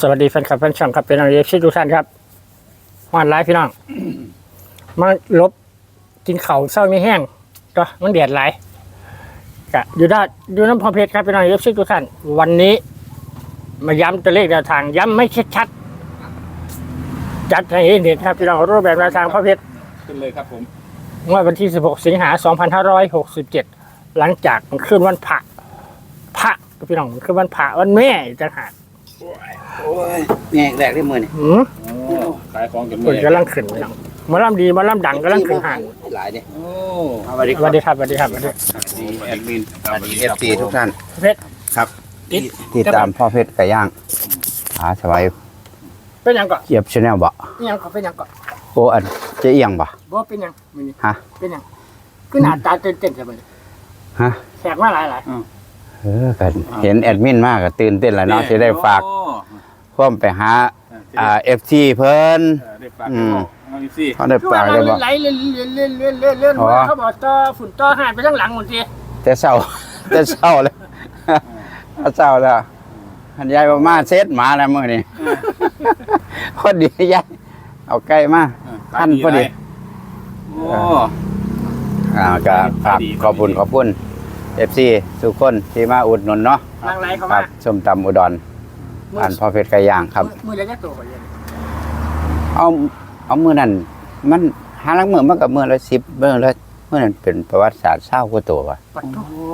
สวัสดีแฟนคลับแฟนช่องครับเป็นอะไรเอฟซีทุกท่านครับมานไลฟ์พี่น้อง มาลบกินเข่าวเศร้าไม่แห้งก็มันเดือดไหลายกะอยู่ด้านอยู่น้ำพอเพชรครับเป็นอะไรเอฟซีทุกท่าน วันนี้มาย้ำตัวเลขแนวทางย้ำไม่ชัดๆจัดให้เห็นเห็นครับพี่น้องรูปแบบแนวทางพอเพชรขึ้นเลยครับผมงวดวันที่ 16 สิงหา 2567 หลังจากมันขึ้นวันพระพระพี่น้องมันขึ้นวันพระวันแม่อีกต่างหาก โอ้ยแงกแรกที่มือนี่หืมโอ้ขายของจนคเมื่นอยกำลังขึ้นพี่น้องหมาล่ำดีหมาล่ำดังกำลังขึ้นห่างหลายเด้โอ้สวัสดีสวัสดีครับสวัสดีครับสวัสดี ดีแอดมินสวัสดีเอฟซีทุกท่านเพชรครับติด ที่ตามพ่อเพชรไก่ย่างหาสบายเป็นหยังก่อนเกียบชาแนลบ่เป็นหยังก่อนเป็นหยังก่อนโอ้อันเจะเอียงบ่ บ่เป็นหยังมื้อนี้ฮะ เป็นหยังคือหน้าตาเต้นๆจังเลยฮะแขกมาหลายหลายเออก็เห็นแอดมินมากก็ตื่นเต้นแล้วเนาะที่ได้ฝากโอ้ พร้อมไปหาอ่าเอฟซีเพิ่นเออได้ฝากอืมเอาอีกสิเขาได้คือฝาว่ากเราได้บ่ไหลเลื่อนเลื่อนเลื่อนเลื่อนเลื่อนเลื่อนอ๋อเขาบอกต่อฝุ่นต่อหายไปทั้งหลังหมดทีแต่เศร้าแต่เศร้าเลยเศร้าแล้วอันยายบ่มาเซ็ตหมาแล้วมื้อนี้พอดียายเอาไก่มาเออท่านพอดีโอ้อ่าก็ฝากดีขอบคุณดีขอบคุณเอฟซีทุกคนที่มาอุดหนุนเนาะหลังไหลเข้าครัมาบส้มตำอุดร ผ่านพ่อเพชรไก่ย่างครับ มือเล็กก็โตกว่าเยอะเอาเอามือนั่นมันหาลังมือมันกับมือละสิบมือละมือนั่นเป็นประวัติศาสตร์เศร้ากว่าตัววะปัดทุกโอ้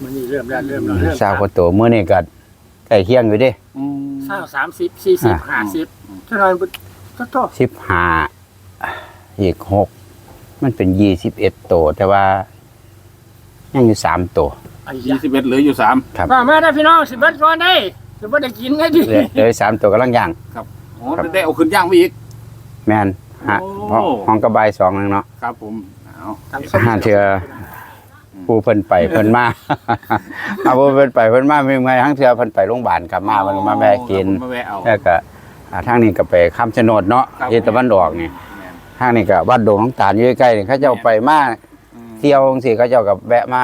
มือนี้เริ่มแล้วเริ่มแล้วเริ่มเศร้ากว่าตัวมือนี่ก็ใกล้เคียงอยู่เดิอืมเศร้าสามสิบสี่สิบห้าสิบเท่านั้นก็โตสิบห้าอีกหกมันเป็นยี่สิบเอ็ดตัวแต่ว่ายังอยู่สามตัวไอ้ยี่ยาสิบเอ็ดเหลืออยู่สามครับมามาได้พี่น้องสิบเอ็ดก่อนได้ สิบเอ็ดได้กินไงดิเหลือเหลือสามตัวกำลังย่างโอ้ได้เอาขึ้นย่างไปอีก แมนฮะโอ้ห้องกระบายสองนึงเนาะ ครับผมเอาห้าเทือผู้เพิ่นไปเพิ่นมา เอาผู้เพิ่นไปเพิ่นมามีไงทั้งเทือเพิ่นไปโรงพยาบาลกลับมาเพิ่นก็มาแวะกินมาแวะเอา แล้วก็อ่าทางนี้ก็ไปคำชะโนดเนาะครับ ที่ตะวันออกนี่แม่นทางนี้ก็วัดโดงน้องตาลอยู่ใกล้ๆนี่เขาเจ้าไปมาอืมเที่ยวจังซี่เขาเจ้าก็แวะมา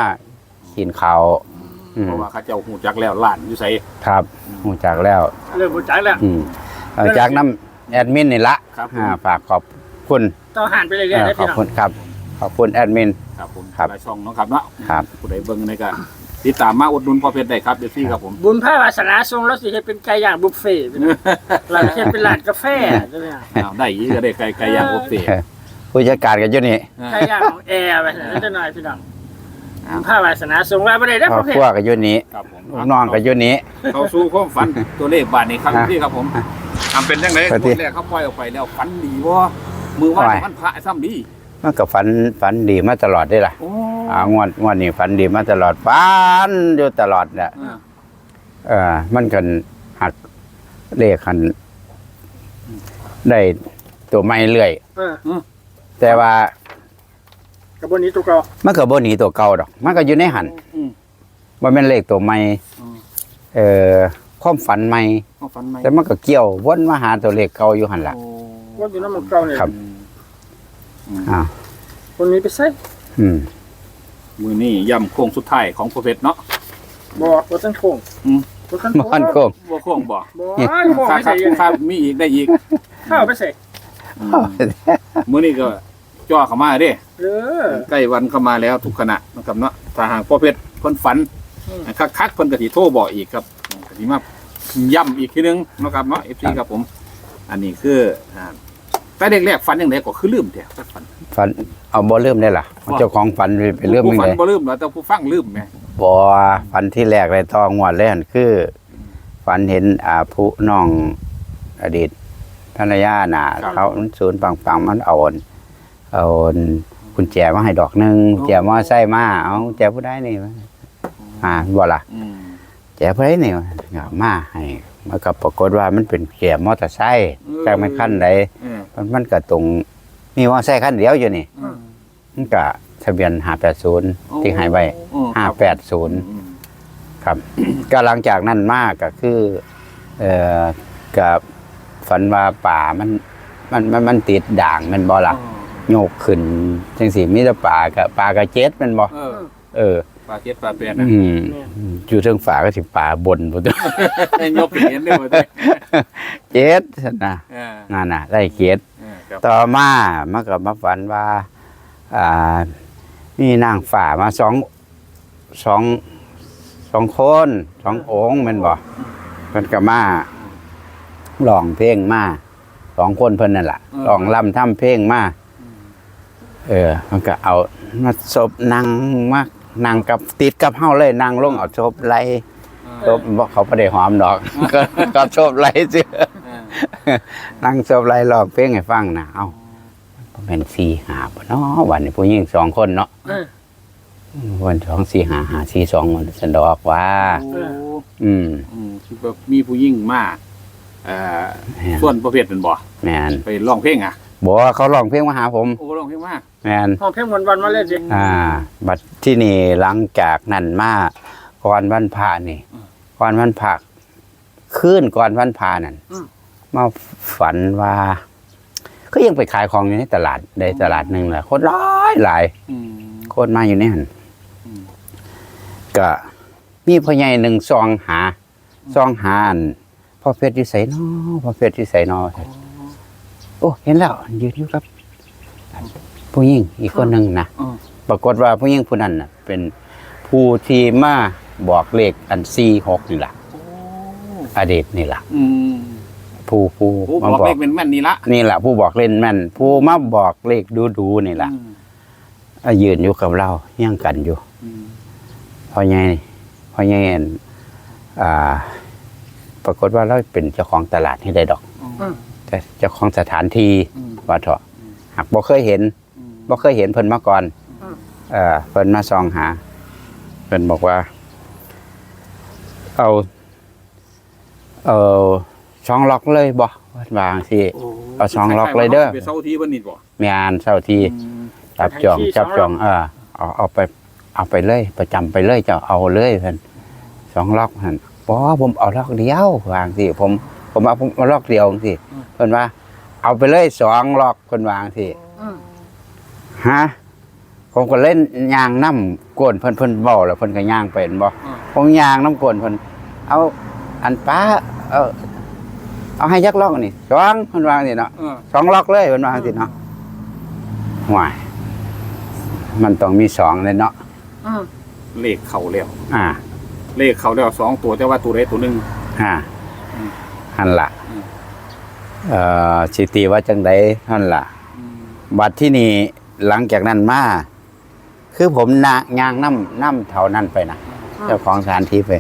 กินข้าวอืม เพราะว่าเขาเจ้าหูจักแล้วล้านอยู่ใส่ครับฮู้จักแล้ว เริ่มรู้จักแล้ว อืมเอาจากน้ำแอดมินนี่ละครับผมอ่าฝากขอบคุณต่อหันไปเรื่อยๆเอ่อได้ขอพี่บน้อง คุณครับ ขอบคุณแอดมิน ครับผมครับหลายช่องเนาะครับเนาะครับ ผู้ใดเบิ่งในก็ติดตามมาอุดหนุนพ่อเพชรได้ครับเดี๋ยวซี่ครับผม บุญพระวาสนาทรงแล้วสิให้เป็นไก่ย่างบุฟเฟ่ต์พี่น้องเราจะเป็นร้านกาแฟใช่ไหมครับอ้าวได้อีกก็ได้ไก่ไก่ย่างบุฟเฟ่ต์ผู้จัดการกันอยู่นี่ ไก่ย่างของแอร์ไปนั่นจะหน่อยพี่น้อง บุญพระวาสนาทรงว่าไม่ได้ได้ครปอบระเภครัวกันอยู่นี่ครับผมลูกน้องกันอยู่นี่เข้าสู่ความฝันตัวเลขบาทนี้ครับฮะพี่ครับผมทำเป็นจังไดปกติคนแรกเขาปล่อยออกไปแล้วฝันดีบ่มือว่าโอ้ยมันพระซ้ำดีมันก็ฝันฝันดีมาตลอดได้ล่ะโอ้อ่างวดงวดนี้ฝันดีมาตลอดฝันอยู่ตลอดเนี่ยอ่าเออมันกันหักเลขหันได้ตัวไม่เรื่อย เออแต่ว่า กับบนนี้ตัวเก่ามันก็บ่หนีตัวเก่าดอก มันก็อยู่ในหันอืมว่าเป็นเลขตัวใหม่อืมเออความฝันใหม่ เอาฝันไหมแต่มันก็เกี่ยววนมาหาตัวเลขเก่าอยู่หันละโอ้ว่าอยู่น้ำมันเก่าเนี่ยครับ อืมอ่าคนนี้ไปใส่อืม มือนี้ย่ำโค้งสุดท้ายของพ่อเพชรเนาะบอกว่าตั้งโค้งอืมว่าตั้งมันโค้งบ่โค้งบ่บอกบอกค่าไม่ครัใส่บยังค่ามีอีกได้อีกข้าวไปใส่อืมมื้อนี้ก็ จ่อเข้ามาเด้เออ ใกล้วันเข้ามาแล้วทุกขณะนะครับเนาะถ้าหากพ่อเพชรเพิ่นฝันอืม คักคักๆเพิ่นก็สิโทรบอกอีกครับก็สิมาย้ำอีกทีนึงเนาะครับเนาะ FC ครับผม อันนี้คืออ่าแต่เด็กแรกฝันอย่างไรก็คือลืมแท้ฝัน ฝันเอาบ่ลืมได้ล่ะ ว่า เจ้าของฝันไปเริ่มผู้ยังฝันไงบ่ลืมแล้วแต่ผู้ฟังลืมแหมบ่ฝันที่แรกเลยตองวดเลยหั่นคือ ฝันเห็นอ่าผู้น้องอดีตภรรยาน่ะ เขาศูนย์ปังๆมันเอาอัน เอาอันกุญแจมาให้ดอกหนึงกุญแจมอไซค์มาเอากุญแจผู้ใดนี่วะอ่าบ่ล่ะอืมแจผู้ใดนี่วะก็มาให้มันก็ปรากฏว่ามันเป็นแกมอเตอร์ไซค์แต่มันคันใดเออมันมันก็ตรงมีมอเตอร์ไซค์คันเดียวอยู่นี่อืมมันก็ทะเบียน580ที่ให้ไว้อืมห้าครับแปดศูนย์ครับ ก็หลังจากนั้นมากก็คือ เอ่อกับฝันว่าป่ามัน มันมันมันติดด่างแมันบ่ล่ะ โยกขึ้นจังสีมีแต่ป่ากับป่ากับเจ็ดแมันบ่เออเออ ปลาเจ็ดปลาแปดนะอืมอยู่เทิงฝาก็สิป่าบนบ่ตัวยกเห็นได้หมดเลยเจ็ดนะเออนั่นน่ะ ได้เจ็ดเออครับต่อมามันก็มาฝันว่า อ่า มีนางฝ่ามาสองสองสองคนสององค์แมันบ่เพิ่นก็มาร้องเพลงมาสองคนเพิ่นนั่นล่ะร้องลำทำเพลงมา เออมันก็เอามาศพนางมานั่งกับติดกับเฮาเลยนางลงเอาศพไล่ศพบ่เขาบ่ได้หอมดอก ก็ก็ศพไล่ซื่อเออนั่งศพไล่ร้องเพลงให้ฟังนะเอ้าบ่แม่นสี่หาบ่เนาะวันนี้ผู้หญิงสองคนเนาะเออวันสองสี่หาหาสี่สองวันสันดอกว่าโอ้อืมอืมคือแบบมีผู้หญิงมาเอ่อแม่นส่วนประเภทเป็นบ่แมนไปร้องเพลงอะ บอกว่าเขาร้องเพลงมาหาผมโอ้ร้องเพลงมาแมนห้องเพลงวันวันๆมาเล่นสิอ่า บัดที่นี่หลังจากนั้นมาก่อนวันพระนี่ก่อนวันพระคืนก่อนวันพระนั่นมาฝันว่าก็ยังไปขายของอยู่ในตลาดในตลาดหนึ่งแหละคนหลายหลายอืมคนมาอยู่ในหันอืมก็มีพ่อใหญ่หนึ่งซองหาซองหาอันพ่อเพชรอยู่ใส่นอพ่อเพชรอยู่ใส่นอโอ้เห็นแล้วยืนอยู่ครับ ผู้หญิงอีกคนหนึ่งนะอ๋อปรากฏว่าผู้หญิงผู้นั้นน่ะ เป็นผู้ที่มาบอกเลขอันซีหกนี่แหละอดีตนี่แหละอืมผู้ผู้โอ้มาบอกบอเลกขเป็นแม่นนี่ละนี่แหละผู้บอกเล่นแม่นผู้มาบอกเลขดูดูๆนี่แหละอืมอะยืนอยู่กับเราย่างกันอยู่ อืมพ่อใหญ่พ่อใหญ่อั่นอ่า ปรากฏว่าเราเป็นเจ้าของตลาดที่ใดดอก อืม แต่เจ้าของสถานที่อืม ว่าเถอะหากบ่เคยเห็นอืมบ่เคยเห็นเพิ่นมาก่อน อืมเออเพิ่นมาซองหา เพิ่นบอกว่า เอาเอาช่องล็อกเลยบ่วางสิโอ้เอาสองล็อกเลยเด้อ ไปเซาที่เพิ่นนี่บ่แม่นเช้าที่อืมจับจองจับจอง เออเอาเอาไป เอาไปเลย ประจำไปเลยเจ้าเอาเลยเพิ่นสองล็อกหั่นบ่ผมเอาล็อกเดียววางสิผม ผมเอาผมเอาล็อกเดียวสิ เพิ่นว่า เอาไปเลยสองล็อกเพิ่นวางสิอืมฮะผมก็เล่นยางน้ำกวนเพิ่นเพิ่นเบาแล้วเพิ่นก็ย่างเป็นบ่ผมยางน้ำกวนเพิ่นเอาอันป้าเอาเอาให้ยักล็อกนี่สองเพิ่นวางสิเนาะเออสองล็อกเลยเพิ่นวางสิเนาะห่วยมันต้องมีสองเลยเนาะอืมเลขเข้าแล้ว อ่า เลขเข้าแล้วสองตัวแต่ว่าตัวใดตัวหนึงอ่าอืมหันละอืม เอ่อสิตีว่าจังไดหันละอืมบัดที่นี่หลังจากนั้นมาคือผมนายางน้ำน้ำเท่านั้นไปนะเจ้าของสถานที่ไป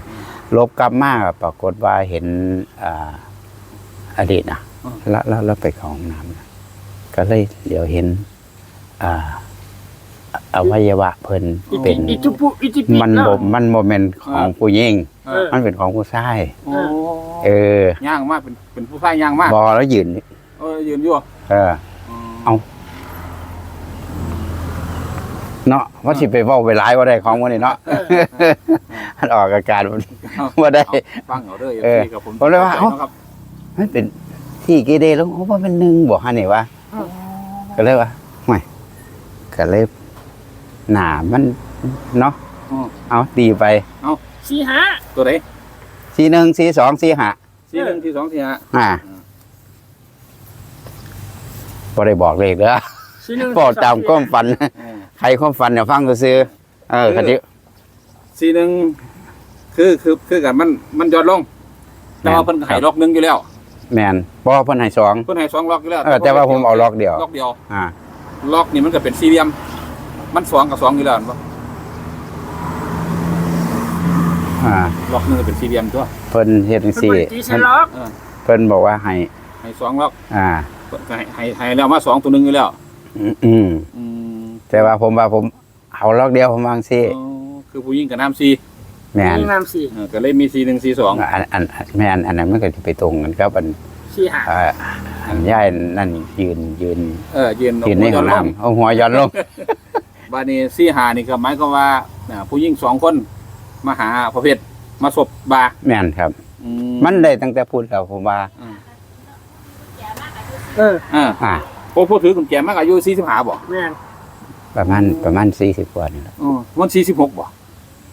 ลบกลับมาปรากฏว่าเห็นอ่าอดีตนะแล้วแล้วแล้วไปเข้าห้องน้ำนะก็เลยเดี๋ยวเห็น อ่า อวัยวะเพิ่นอิเป็น อิจุปุอิจิปิมันเาะบ่มันโมเมนของผู้หญิงเออมันเป็นของผู้ชาย โอ้เออย่างมากเป็นเป็นผู้ชายย่างมากบอแล้วยืน เออยืนอยู่เออ เอา เนาะว่าสิไปเว้าไปร้ายว่าได้ของวันนี้เนาะมันออกอาการมันว่าได้เอาฟังเอาเด้อเออกับผมผมเลยว่าเอ้าครับมันเป็นที่เกเรแล้วโอ้ว่าเป็นหนึ่งบอกฮะนี่วะก็เลยว่าห่วยก็เลย หนามันเนาะอืมเอาตีไปสี่หาตัวไหนสี่หนึ่งสี่สองสี่ห้าสี่หนึ่งสี่สองสี่ห้าอ่าอืมบ่ได้บอกเลขเด้อสี่หนึ่งบอกตามความฝันเออใครความฝันเนี่ยฟังก็ซื้อๆเออคันที่สี่หนึ่งคือคือคือกันมันมันยอดลง แต่ว่าเพิ่นก็ให้ล็อกหนึงอยู่แล้วแมนเพราะว่าเพิ่นให้สอง เพิ่นให้สองล็อกอยู่แล้วเออแต่ว่าผมเอาล็อกเดียว ล็อกเดียว อ่า ล็อกนี่มันก็เป็นสี่เหลี่ยม มันสองกับสองอยู่แล้วเห็นปะอ่าล็อกหนึงก็เป็นสี่เหลี่ยมตัวเพิ่นเฮ็ดจังเป็นซี่บริจีเซล็อกเพิ่นบอกว่าให้ให้สองล็อกอ่า ก็ให้ให้ให้แล้วมาสองตัวหนึงอยู่แล้ว อืมอืมอืมแต่ว่าผมว่าผมเอาล็อกเดียวผมวางซี่อ๋อคือผู้หญิงกับน้ำสี่แมนมีน้ำสี่เออก็เลยมีสี่หนึ่งสี่สองอันอันอันแมนอันนั้นมันก็จะไปตรงกันกับอันสี่หาอ่าอันย่ายนั่นยืนยืนเออยืนยืนในห้องน้ำเอาหัวย้อนลง บานี้สี่หานี่ก็หมายความว่าอ่าผู้หญิงสองคนมาหาประเภทมาศพบาแม่นครับ อืมันได้ตั้งแต่พูดแล้วผมว่าอืมเอออ่าอ่าพอพูดถือกุญแจมากอายุสี่สิบห้าบ่แม่นประมาณประมาณ40กว่านี่แหละอ๋อวันสี่สิบหกบ่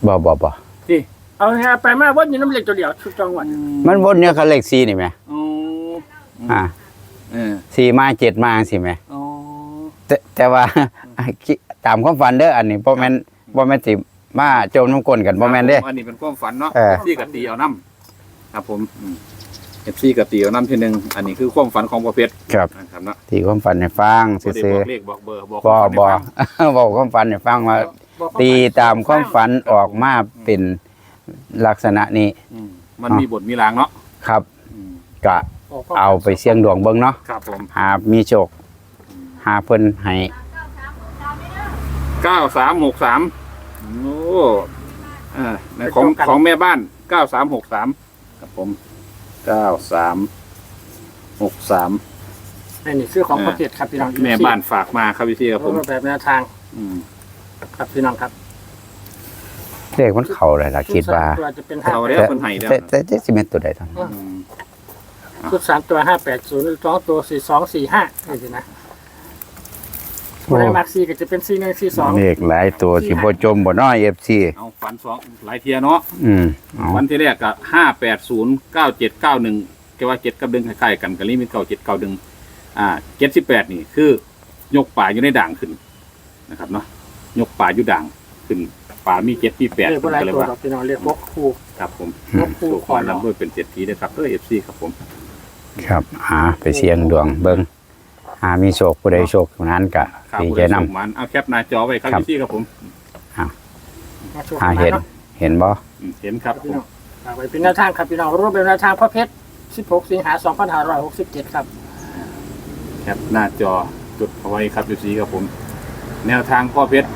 บ่บ่บ่ที่เอาไงไปมาวนอยู่น้ำเหล็กตัวเดียวชุดจังหวัดมันวนเนี่ยเขาเลขสี่นี่ไหมอ๋ออ่าเออสี่มาเจ็ดมาสิไหม อ๋อ แต่แต่ว่า ตามความฝันเด้ออันนี้บ่แม่นบ่แม่นสิมาโจมน้ำกลนกันบ่แม่นเด้ อันนี้เป็นความฝันเนาะเออซี่กับตีเอาน้ำครับผมเอฟซีกับตีเอาน้ำทีหนึ่งอันนี้คือความฝันของประเภทครับ นะครับเนาะที่ความฝันให้ฟังบ่ได้ซื่บออกเลขบอกเบอร์บอกๆบ่ความบ่ฝันให้ฟัง บอกความฝันให้ฟังว่า ตีตามความฝันออกมาเป็นลักษณะนี้อืมมันมีบทมีรางเนาะครับอืมก็เอาไปเสี่ยงดวงเบิ่งเนาะครับผมหามีโชคหาเพิ่นให้ เก้าสามหกสามโอ้อ่าในของของแม่บ้านเก้าสามหกสามครับผมเก้าสามหกสามนี่คือของประเทศครับพี่น้องแม่บ้านฝากมาครับพี่ซีครับผมรูปแบบแนวทางอืม ครับพี่น้องครับเลขมันเข้าเลยล่ะคิดว่าชุสมตัวจะเป็นห้าเอาแปได้ดคนไห้แล้วแต่แต่แต่สิเป็นตัวใดตอนอืมชุดสามตัวห้าแปดศูนย์สองตัวสี่สองสี่ห้านี่สินะ คนไหนมาร์คสี่ก็จะเป็นสี่หนึ่งสี่สองเลขหลายตัวสิบ่จมบ่น้อย FC เอาฝันสองหลายเทียเนาะอืมเอาวันที่แรกก็ห้าแปดศูนย์เก้าเจ็ดเก้าหนึ่งแกว่าเจ็ดกับดึงคล้ายๆกันกับลิมิตเก้าเจ็ดเก้าดึงอ่าเจ็ดสิบแปดนี่คือยกป่าอยู่ในด่างขึ้นนะครับเนาะยกป่าอยู่ด่างขึ้นป่ามีเจ็ดมีแปดเรียกว่าหลายก็เลยตัวว่าครับพี่น้องเรียกบกคู่ครับผมยกคู่สุขวันลำด้วยเป็นเจ็ดทีได้ครับเออเอฟซีครับผม ครับหาไปเสี่ยงดวงเบิ่ง หามีโชคผู้ใดโชคผู้นั้นก็ครับดีผมใจนำส่งมันเอาแคปหน้าจอไว้ครับครับเอฟซีครับผมมาโชว์หากันเห็นเนาะเห็นบ่อืมเห็นครับผพี่มน้องฝากไว้เป็นแนวทางครับพี่น้องรูปแบบแนวทางพ่อเพชร 16 สิงหา2567 ครับแคปหน้าจอจุดเอาไว้ครับเอฟซีครับผม แนวทางพ่อเพชร